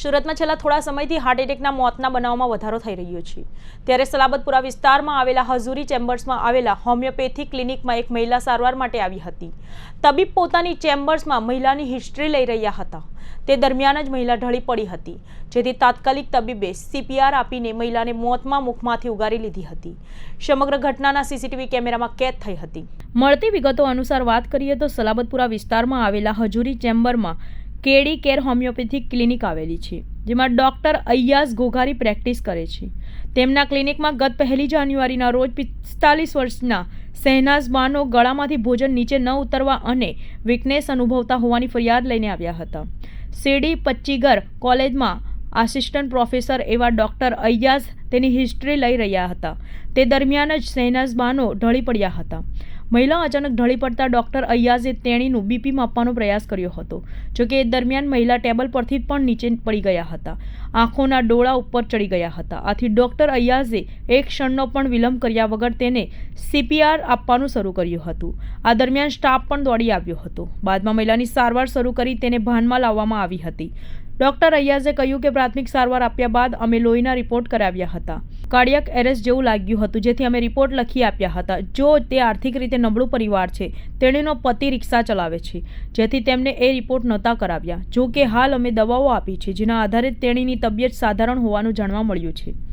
સુરતમાં છેલ્લા થોડા સમયથી હાર્ટ એટેકના મોતના બનાવમાં વધારો થઈ રહ્યો છે. ત્યારે સલાબતપુરા વિસ્તારમાં આવેલા હજુરી ચેમ્બર્સમાં આવેલા હોમિયોપેથી ક્લિનિકમાં એક મહિલા સારવાર માટે આવી હતી. તબીબ પોતાની ચેમ્બર્સમાં મહિલાની હિસ્ટ્રી લઈ રહ્યા હતા. તે દરમિયાન જ મહિલા ઢળી પડી હતી. જેથી તાત્કાલિક તબીબે સીપીઆર આપીને મહિલાને મોતમાં મુખમાંથી ઉગારી લીધી હતી. સમગ્ર ઘટનાના સીસીટીવી કેમેરામાં કેદ થઈ હતી. મળતી વિગતો અનુસાર વાત કરીએ તો સલાબતપુરા વિસ્તારમાં આવેલા હજુરી ચેમ્બરમાં કેડી કેર હોમિયોપેથિક ક્લિનિક આવેલી છે, જેમાં ડૉક્ટર અય્યાઝ ઘોઘારી પ્રેક્ટિસ કરે છે. તેમના ક્લિનિકમાં ગત પહેલી જાન્યુઆરીના રોજ પિસ્તાલીસ વર્ષના શહેનાઝ બાનો ગળામાંથી ભોજન નીચે ન ઉતરવા અને વીકનેસ અનુભવતા હોવાની ફરિયાદ લઈને આવ્યા હતા. શેરડી પચ્ચીગર કોલેજમાં આસિસ્ટન્ટ પ્રોફેસર એવા ડૉક્ટર અય્યાઝ તેની હિસ્ટ્રી લઈ રહ્યા હતા. તે દરમિયાન જ શહેનાઝ બાનો ઢળી પડ્યા હતા. મહિલા અચાનક ઢળી પડતા ડૉક્ટર અય્યાઝે તેણીનું બીપી માપવાનો પ્રયાસ કર્યો હતો જોકે એ દરમિયાન મહિલા ટેબલ પરથી પણ નીચે પડી ગયા હતા. આંખોના ડોળા ઉપર ચડી ગયા હતા. આથી ડૉક્ટર અય્યાઝે એક ક્ષણનો પણ વિલંબ કર્યા વગર તેને સીપીઆર આપવાનું શરૂ કર્યું હતું. આ દરમિયાન સ્ટાફ પણ દોડી આવ્યો હતો. બાદમાં મહિલાની સારવાર શરૂ કરી તેને ભાનમાં લાવવામાં આવી હતી. ડોક્ટર અય્યાઝે કહ્યું કે પ્રાથમિક સારવાર આપ્યા બાદ અમે લોહીના રિપોર્ટ કરાવ્યા હતા. કાર્ડિયક એરેસ્ટ જેવું લાગ્યું હતું, જેથી અમે રિપોર્ટ લખી આપ્યા હતા. જો તે આર્થિક રીતે નબળું પરિવાર છે, તેણીનો પતિ રિક્ષા ચલાવે છે, જેથી તેમને એ રિપોર્ટ નહોતા કરાવ્યા. જો કે હાલ અમે દવાઓ આપી છે, જેના આધારે તેણીની તબિયત સાધારણ હોવાનું જાણવા મળ્યું છે.